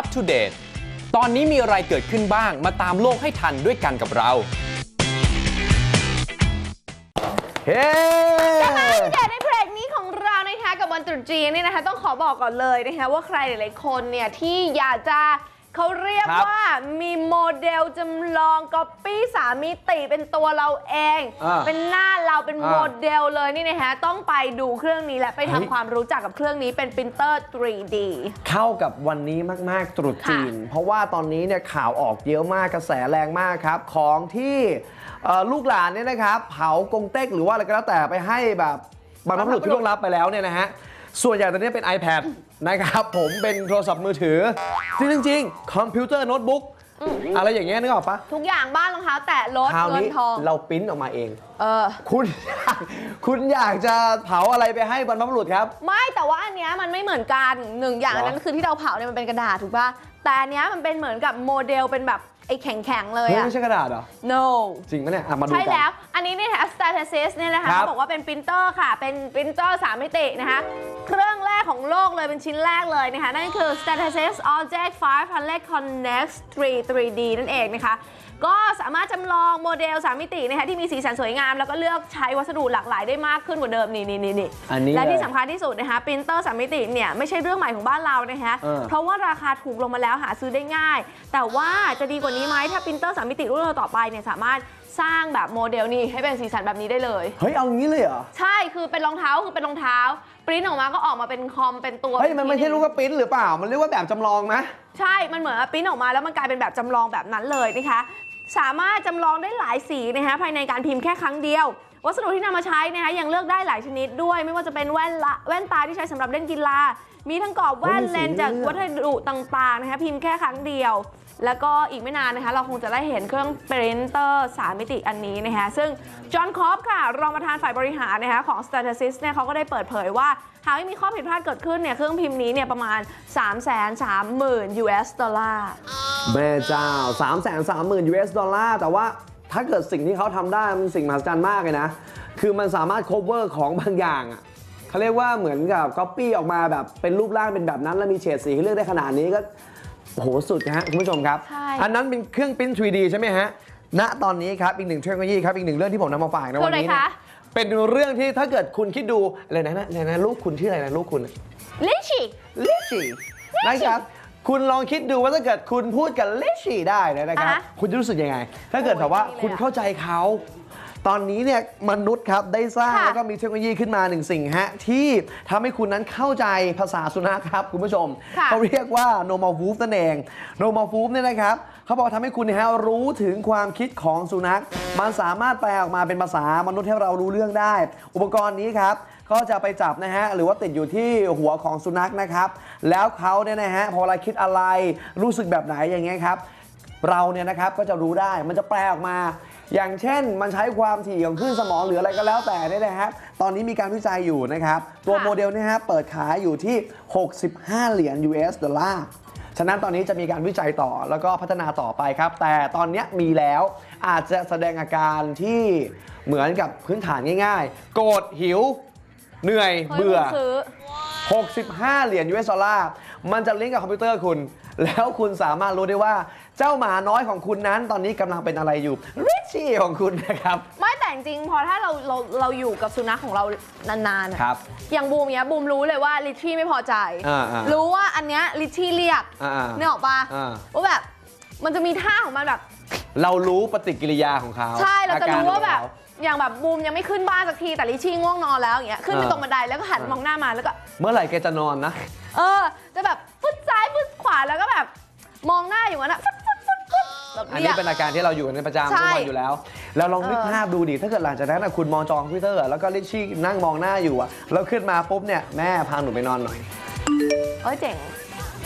ช่วง Up to Date ตอนนี้มีอะไรเกิดขึ้นบ้างมาตามโลกให้ทันด้วยกันกับเรา เฮ้กลับมาอัปเดตในเพลงนี้ของเรานะคะกับวันตรุษจีนนี่นะคะ ต้องขอบอกก่อนเลยนะคะว่าใครหลายๆคนเนี่ยที่อยากจะ เขาเรียกครับว่ามีโมเดลจำลองก๊อปปี้สามมิติเป็นตัวเราเอง อ่าเป็นหน้าเราเป็นอ่าโมเดลเลยนี่นะคะต้องไปดูเครื่องนี้และไปเฮ้ย ทำความรู้จักกับเครื่องนี้เป็นปรินเตอร์ 3D เข้ากับวันนี้มากๆตรุษจีน เพราะว่าตอนนี้เนี่ยข่าวออกเยอะมากกระแสแรงมากครับ ของที่เอ่อลูกหลานเนี่ยนะครับ เผากงเต็กหรือว่าอะไรก็แล้วแต่ไปให้แบบบรรพบุรุษที่ล่วงลับไปแล้วเนี่ยนะฮะ ส่วนใหญ่ตอนนี้เป็น iPad นะครับ ผมเป็นโทรศัพท์มือถือ จริงจริงๆคอมพิวเตอร์โน้ตบุ๊กอะไรอย่างเงี้ยนึกออกปะทุกอย่างบ้านรองเท้าแตะรถคราวเงินนี้ทองเราปริ้นออกมาเอง เออ คุณอยากคุณอยากจะเผาอะไรไปให้บรรพบุรุษครับ ไม่แต่ว่าอันเนี้ยมันไม่เหมือนกันหนึ่งอย่างเหรออันนั้นคือที่เราเผาเนี่ยมันเป็นกระดาษถูกป่ะแต่อันเนี้ยมันเป็นเหมือนกับโมเดลเป็นแบบ ไอ้แข็งๆ เลยเฮ้ยอะ ไม่ใช่กระดาษเหรอ no จริงไหมเนี่ยอะมาดูใช่กัน แล้ว อันนี้เนี่ยนะคะ Statasys เนี่ยนะคะครับ เขาบอกว่าเป็นปรินเตอร์ค่ะ เป็นปรินเตอร์สามมิตินะคะ เครื่องแรกของโลกเลยเป็นชิ้นแรกเลยนะคะ นั่นก็คือ Statasys Object 500 Connect 3 3D นั่นเองนะคะ ก็สามารถจำลองโมเดล 3 มิตินะคะที่มีสีสันสวยงาม แล้วก็เลือกใช้วัสดุหลากหลายได้มากขึ้นกว่าเดิมนี่นี่นี่นี่อันนี้และที่เลยสำคัญที่สุดนะคะปรินเตอร์สามมิติเนี่ยไม่ใช่เรื่องใหม่ของบ้านเรานะคะเออ เพราะว่าราคาถูกลงมาแล้วหาซื้อได้ง่าย แต่ว่าจะดีกว่านี้ไหมถ้าปรินเตอร์สามมิติรุ่นต่อไปเนี่ยสามารถสร้างแบบโมเดลนี้ให้เป็นสีสันแบบนี้ได้เลย เฮ้ยเอางี้เลยเหรอ ใช่คือเป็นรองเท้าคือเป็นรองเท้าปริ้นออกมาก็ออกมาเป็นคอมเป็นตัวเฮ้ยมันไม่ใช่ลูกกระปิ้นหรือเปล่า มันเรียกว่าแบบจำลองไหมใช่ มันเหมือนว่าปริ้นออกมาแล้วมันกลายเป็นแบบจำลองแบบนั้นเลยนะคะ สามารถจำลองได้หลายสีนะคะภายในการพิมพ์แค่ครั้งเดียว วัสดุที่นำมาใช้นะคะยังเลือกได้หลายชนิดด้วย ไม่ว่าจะเป็นแว่นละแว่นตาที่ใช้สำหรับเล่นกีฬา มีทั้งกรอบแว่นโอ้ยมีสีเลนส์จากเลือกวัสดุต่างๆนะคะพิมพ์แค่ครั้งเดียว แล้วก็อีกไม่นานนะคะ เราคงจะได้เห็นเครื่องปรินเตอร์3มิติอันนี้นะคะซึ่งจอห์นคอปค่ะรองประธานฝ่ายบริหารนะคะของ s t a t u s i s เนี่ยเขาก็ได้เปิดเผยว่า หากไม่มีข้อผิดพลาดเกิดขึ้นเนี่ยเครื่องพิมพ์นี้เนี่ยประมาณ 3 3 0 0 0 0 US ดอลลาร์แม่เจ้า 3 3 0 0 0 0 US ดอลลาร์แต่ว่าถ้าเกิดสิ่งที่เขาทำได้มันสิ่งมหัศจรรย์มากเลยนะ คือมันสามารถ cover ของบางอย่างอะ เขาเรียกว่าเหมือนกับ copy ออกมาแบบเป็นรูปร่างเป็นแบบนั้น แล้วมีเฉดสีให้เลือกได้ขนาดนี้ก็โอ้โหสุดนะฮะคุณผู้ชมครับ ใช่ อันนั้นเป็นเครื่องปริ้น 3D ใช่ไหมฮะณตอนนี้ครับอีกหนึ่งเทคโนโลยีครับอีกหนึ่งเรื่องที่ผมนำมาฝากในวันนี้คืออะไรเนี่ยคะเป็นเรื่องที่ถ้าเกิดคุณคิดดูอะไรนะอะไรนะลูกคุณชื่ออะไรนะลูกคุณ ลิชี่ลิชชี่นะครับ คุณลองคิดดูว่าถ้าเกิดคุณพูดกับลิชชี่ได้เนยนะครับ อ่าฮะคุณจะรู้สึกยังไง ถ้าเกิดแบบว่าโอ้ยดีเลยอะคุณเข้าใจเขา ตอนนี้เนี่ยมนุษย์ครับได้สร้างค่ะแล้วก็มีเทคโนโลยีขึ้นมาหนึ่งสิ่งฮะที่ทำให้คุณนั้นเข้าใจภาษาสุนัขครับคุณผู้ชม ค่ะ เขาเรียกว่า normal wolf นั่นเอง normal wolf เนี่ยนะครับเขาบอกทำให้คุณเนยฮะรู้ถึงความคิดของสุนัข มันสามารถแปลออกมาเป็นภาษามนุษย์ให้เรารู้เรื่องได้ อุปกรณ์นี้ครับก็จะไปจับนะฮะหรือว่าติดอยู่ที่หัวของสุนัขนะครับ แล้วเขาเนี่ยนะฮะพอเวลาคิดอะไรรู้สึกแบบไหนอย่างเงี้ยครับ เราเนี่ยนะครับก็จะรู้ได้มันจะแปลออกมา อย่างเช่นมันใช้ความถี่ของคลื่นสมองหรืออะไรก็แล้วแต่เนี่ยนะฮะตอนนี้มีการวิจัยอยู่นะครับ ตัวค่ะโมเดลเนี่ยฮะเปิดขายอยู่ที่ 65 เหรียญ US ดอลลาร์ฉะนั้นตอนนี้จะมีการวิจัยต่อแล้วก็พัฒนาต่อไปครับ แต่ตอนเนี้ยมีแล้วอาจจะแสดงอาการที่เหมือนกับพื้นฐานง่ายๆ โกรธหิว เหนื่อยเฮ้ยเบื่อคุณซื้อ65 เหรียญ US ดอลลาร์มันจะลิงก์กับคอมพิวเตอร์คุณ แล้วคุณสามารถรู้ได้ว่าเจ้าหมาน้อยของคุณนั้นตอนนี้กำลังเป็นอะไรอยู่ริชชี่ของคุณนะครับ ไม่แต่จริงๆพอถ้าเราเราเราอยู่กับสุนัขของเรานานๆอะครับอย่างบูมเนี้ยบูมรู้เลยว่าลิชชี่ไม่พอใจ อ่าอ่ารู้ว่าอันเนี้ยลิชชี่เรียกอ่าๆเนี่ยออกปะอ่า ว่าแบบ มันจะมีท่าของมันแบบ เรารู้ปฏิกิริยาของเขาใช่เราจะรู้ว่าแบบอกอย่างแบบบูมยังไม่ขึ้นบ้านสักทีแต่ลิชชี่ง่วงนอนแล้วอย่างเงี้ยขึ้นไปอ่าตรงบันไดแล้วก็หันมองหน้ามาแล้วก็ เมื่อไหร่แกจะนอนนะ เออจะแบบฟึดซ้ายฟึดข วาแล้วก็แบบมองหน้าอยู่งั้นอะฟึดฟึดฟึดฟึดแบบอันเรีนี้ยกเป็นอาการที่เราอยู่กันในประจำใช่ทุกวันอยู่แล้ว แล้วลองนึกเออภาพดูดิ ถ้าเกิดหลังจากนั้นนะคุณมองจอคอมพิวเตอร์อะแล้วก็ลิชชี่นั่งมองหน้าอยู่อะแล้วขึ้นมาปุ๊บเนี่ยแม่พาหนูไปนอนหน่อย เอ้ยเจ๋ง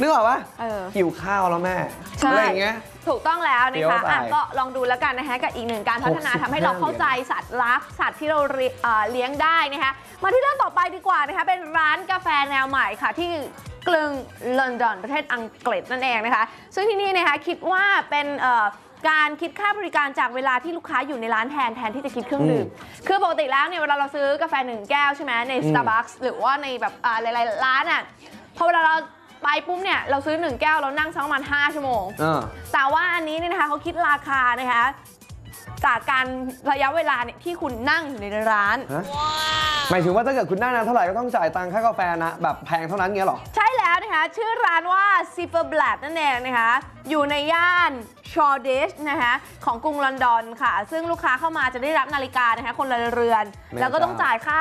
นึกออกปะเออ หิวข้าวแล้วแม่ใช่อะไรอย่างเงี้ย ถูกต้องแล้วเดี๋นะยวคะไปอะก็ลองดูแล้วกันนะคะกับอีกหนึ่งการพัฒนา65ทำให้เราเข้าใจสัตว์รักสัตว์ที่เราเรียเอ่อเลี้ยงได้นะคะมาที่เรื่องต่อไปดีกว่านะคะเป็นร้านกาแฟแนวใหม่ค่ะ ที่ กรุงลอนดอนประเทศอังกฤษนั่นเองนะคะ ซึ่งที่นี่นะคะคิดว่าเป็นเอ่อการคิดค่าบริการจากเวลาที่ลูกค้าอยู่ในร้านแทนแทนที่จะคิดเครื่องดื่ม คือปกติแล้วเนี่ยเวลาเราซื้อกาแฟหนึ่งแก้วใช่ไหมใน Starbucks หรือว่าในแบบอ่าหลายๆร้านอะพอเวลาเราไปปุ๊บเนี่ยเราซื้อ 1 แก้วเรานั่งสักประมาณ 5 ชั่วโมงเออแต่ว่าอันนี้เนี่ยนะคะเขาคิดราคานะคะ จากการระยะเวลาเนี่ยที่คุณนั่งอยู่ในร้าน ฮะ หมายถึงว่าถ้าเกิดคุณนั่งนานเท่าไหร่ก็ต้องจ่ายตังค่ากาแฟนะ แบบแพงเท่านั้นเงี้ยเหรอ ใช่แล้วนะคะ ชื่อร้านว่า c i f e r b l a d นั่นเองนะคะ อยู่ในย่านชอ d ดชนะคะของกรุงลอนดอนค่ะ ซึ่งลูกค้าเข้ามาจะได้รับนาฬิกานะคะ คนละเรือน แม่แล้วก็ต้องเจ้าจ่ายค่า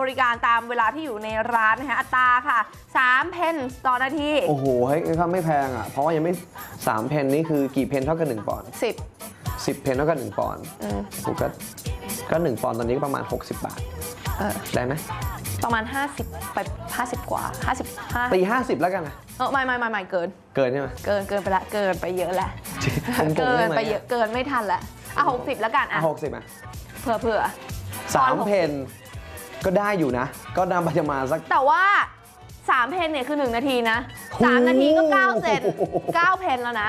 บริการตามเวลาที่อยู่ในร้านนะคะอัตราค่ะ3เพนส์ต่อนาทีโอ้โหเฮ้ยครับไม่แพงอะ เพราะว่ายังไม่สามเพนนี่คือกี่เพนเท่ากับหนึ่งปอนด์ 10 สิบเพนเท่ากับหนึ่งปอนด์อืมโอ้โหก็ก็หนึ่งปอนด์ตอนนี้ก็ประมาณ 60 บาท เออได้ไหมประมาณ 50 ไป 50 กว่า55ตี50 แล้วกันนะ เออไม่ไม่ไม่ไม่เกิน เกินใช่ไหม เกินเกินไปละเกินไปเยอะละผมผมเกินได้ไหม ไปเยอะเกินไม่ทันละอะหกสิบแล้วกันอะอะหกสิบอะเผื่อเผื่อ สามตอน60เพนก็ได้อยู่นะ ก็นำไปจะมาสัก แต่ว่า 3 เพนเนี่ยคือ 1 นาทีนะโอ้3นาทีก็9เซนโอ้โห9เพนแล้วนะ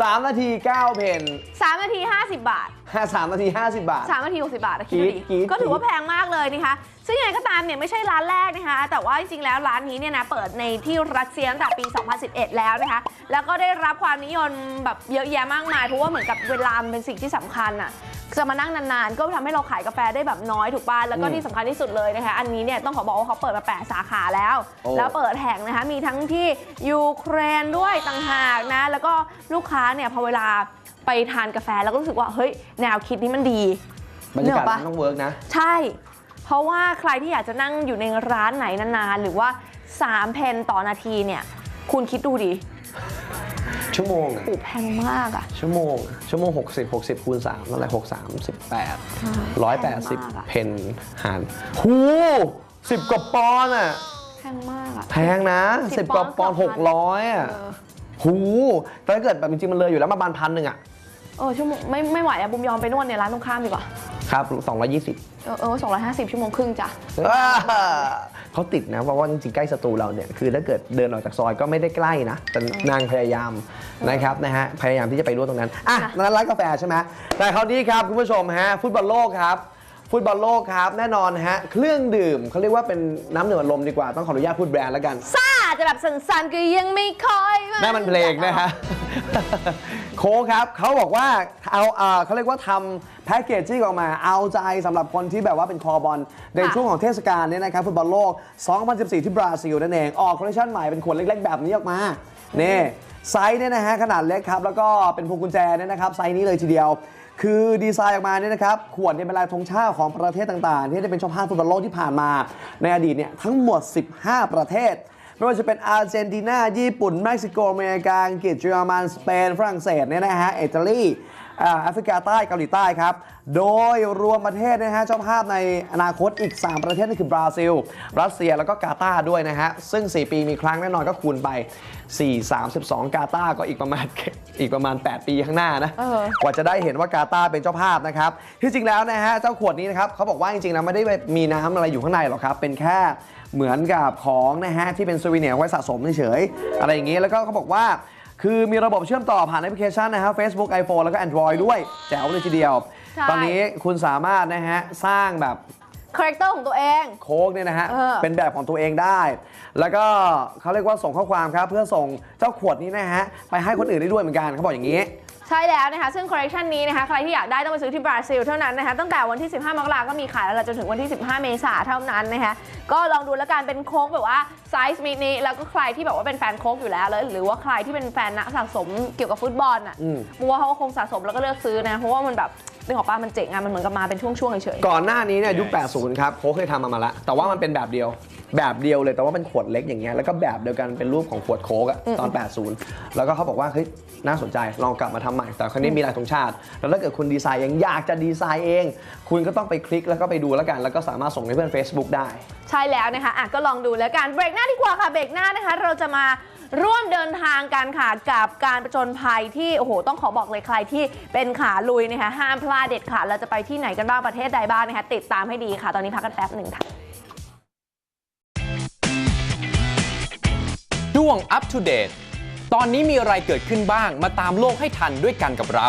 3 นาที 9 เพน3นาที 50 บาท ห้าสามนาที 50 บาท 3นาที 60 บาทนะคิดดูกรี๊ดิดกรี๊ด ก็ถือว่าแพงมากเลยนะคะ ซึ่งยังไงก็ตามเนี่ยไม่ใช่ร้านแรกนะคะ แต่ว่าจริงๆแล้วร้านนี้เนี่ยนะเปิดในที่รัสเซียตั้งแต่ปี 2011 แล้วนะคะ แล้วก็ได้รับความนิยมแบบเยอะแยะมากมายเพราะว่าเหมือนกับเวลามันเป็นสิ่งที่สำคัญอะจะมานั่งนานๆ ก็ทำให้เราขายกาแฟได้แบบน้อยถูกป่ะแล้วก็อืมที่สำคัญที่สุดเลยนะคะ อันนี้เนี่ยต้องขอบอกว่าเขาเปิดมา 8 สาขาแล้ว โอ้ แล้วเปิดแห่งนะคะมีทั้งที่ยูเครนด้วยต่างหากนะแล้วก็ลูกค้าเนี่ยพอเวลาไปทานกาแฟแล้วก็รู้สึกว่าเฮ้ยแนวคิดนี้มันดีบรรยากาศนึกออกปะมันต้องเวิร์กนะ ใช่ เพราะว่าใครที่อยากจะนั่งอยู่ในร้านไหนนานๆ หรือว่า 3 เพนต่อนาทีเนี่ย คุณคิดดูดิ ชั่วโมงอะอูแพงมากอะชั่วโมงอะชั่วโมง 60 60คูณ3เท่าไหร่6 3 18แพงมากอะ180 เพนหารหูสิบกว่าปอนด์อะแพงมากอะแพงนะ10สิบกว่าปอนด์ปอนด์หกร้อยอะเออหูแต่ถ้าเกิดแบบจริงๆมันเลยอยู่แล้วมาบานพันหนึ่งอะ เออชั่วโมงไม่ไม่ไหวอะบุมยอมไปนวดในร้านตรงข้ามดีกว่าครับ220เออเออสองร้อยห้าสิบชั่วโมงครึ่งจ้ะอ่าเขาติดนะเพราะว่าจริงๆใกล้สตูเราเนี่ยคือถ้าเกิดเดินออกจากซอยก็ไม่ได้ใกล้นะแต่นางพยายามนะครับนะฮะพยายามที่จะไปร่วมตรงนั้นอะค่ะนั้นร้านกาแฟใช่ไหมแต่คราวนี้ครับคุณผู้ชมฮะฟุตบอลโลกครับฟุตบอลโลกครับแน่นอนฮะเครื่องดื่มเขาเรียกว่าเป็นน้ำดื่มอัดลมดีกว่าต้องขออนุญาตพูดแบรนด์แล้วกันซ่าจะแบบสันๆก็ยังไม่ค่อยนั่นมันเพลงนะฮะ โค้กครับเขาบอกว่าเอาเอ่อเขาเรียกว่าทำแพ็กเกจจิ้งออกมา เอาใจสำหรับคนที่แบบว่าเป็นคอบอล ในช่วงของเทศกาลเนี่ยนะครับฟุตบอลโลก 2014 ที่บราซิลนั่นเอง ออกคอลเลคชันใหม่เป็นขวดเล็กๆ แบบนี้ออกมานี่ไซส์เนี่ยนะฮะขนาดเล็กครับ แล้วก็เป็นพวงกุญแจเนี่ยนะครับไซส์นี้เลยทีเดียว คือดีไซน์ออกมาเนี่ยนะครับขวดเนี่ยเป็นลายธงชาติของประเทศต่างๆ ที่ได้เป็นเจ้าภาพฟุตบอลโลกที่ผ่านมา ในอดีตเนี่ยทั้งหมด 15 ประเทศ ไม่ว่าจะเป็นอาร์เจนตินาญี่ปุ่น เม็กซิโกอเมริกาอังกฤษเยอรมันสเปนฝรั่งเศสเนี่ยนะฮะอิตาลีอ่าแอฟริกาใต้เกาหลีใต้ครับ โดยรวมประเทศนะฮะเจ้าภาพในอนาคตอีก 3 ประเทศนั่นคือบราซิล รัสเซียแล้วก็กาตาร์ด้วยนะฮะ ซึ่ง 4 ปีมีครั้งแน่นอนก็คูณไป 4 32 กาตาร์ก็อีกประมาณอีกประมาณ 8 ปีข้างหน้านะเออกว่าจะได้เห็นว่ากาตาร์เป็นเจ้าภาพนะครับ ที่จริงแล้วนะฮะเจ้าขวดนี้นะครับเขาบอกว่าจริงๆแล้วไม่ได้มีน้ำอะไรอยู่ข้างในหรอกครับ เป็นแค่ เหมือนกับของนะฮะที่เป็นซูวิเนียร์ไว้สะสมเฉยๆอะไรอย่างนี้แล้วก็เขาบอกว่าคือมีระบบเชื่อมต่อผ่านแอปพลิเคชันนะฮะ Facebook iPhone แล้วก็ Android ด้วยแจ๋วเลยทีเดียว ใช่ ตอนนี้คุณสามารถนะฮะสร้างแบบ คาแรคเตอร์ของตัวเอง โค้กเนี่ยนะฮะ เออเป็นแบบของตัวเองได้ แล้วก็เขาเรียกว่าส่งข้อความครับ เพื่อส่งเจ้าขวดนี้นะฮะ ไปให้คนอื่นได้ด้วยเหมือนกันเขาบอกอย่างนี้ ใช่แล้วนะคะ ซึ่งคอลเลคชันนี้นะคะ ใครที่อยากได้ต้องไปซื้อที่บราซิลเท่านั้นนะคะ ตั้งแต่วันที่ 15 มกราคมก็มีขายแล้วล่ะจนถึงวันที่ 15 เมษายนเท่านั้นนะคะ ก็ลองดูแล้วกันเป็นโค้กแบบว่าไซส์มินิแล้วก็ใครที่แบบว่าเป็นแฟนโค้กอยู่แล้วเลยหรือว่าใครที่เป็นแฟนนักสะสมเกี่ยวกับฟุตบอลอะอืมบัวาเขาก็คงสะสมแล้วก็เลือกซื้อนะเพราะว่ามันแบบนึกออกป้ามันเจ๋งอะมันเหมือนกับมาเป็นช่วงๆเฉยก่อนหน้านี้เนี่ยยุค80 ครับโค้กเคยทำมามาแล้วแต่ว่ามันเป็นแบบเดียว แบบเดียวเลยแต่ว่าเป็นขวดเล็กอย่างเงี้ยแล้วก็แบบเดียวกันเป็นรูปของขวดโค้กอะตอน 80 แล้วก็เขาบอกว่าเฮ้ยน่าสนใจลองกลับมาทำใหม่ แต่ครั้นี้มีลายธงชาติ แล้วถ้าเกิดคุณดีไซน์เองอยากจะดีไซน์เอง คุณก็ต้องไปคลิกแล้วก็ไปดูแล้วกัน แล้วก็สามารถส่งให้เพื่อน Facebook ได้ๆใช่แล้วนะคะอะก็ลองดูแล้วกัน เบรกหน้าดีกว่าค่ะ เบรกหน้านะคะ เราจะมาร่วมเดินทางกันค่ะกับการประจนภัยที่ โอ้โห ต้องขอบอกเลยใครที่เป็นขาลุยนะคะ ห้ามพลาดเด็ดขาดเราจะไปที่ไหนกันบ้าง ประเทศใดบ้างนะคะ ติดตามให้ดีค่ะ ตอนนี้พักกันแป๊บหนึ่งค่ะ ด้วง Up to Date ตอนนี้มีอะไรเกิดขึ้นบ้างมาตามโลกให้ทันด้วยกันกับเรา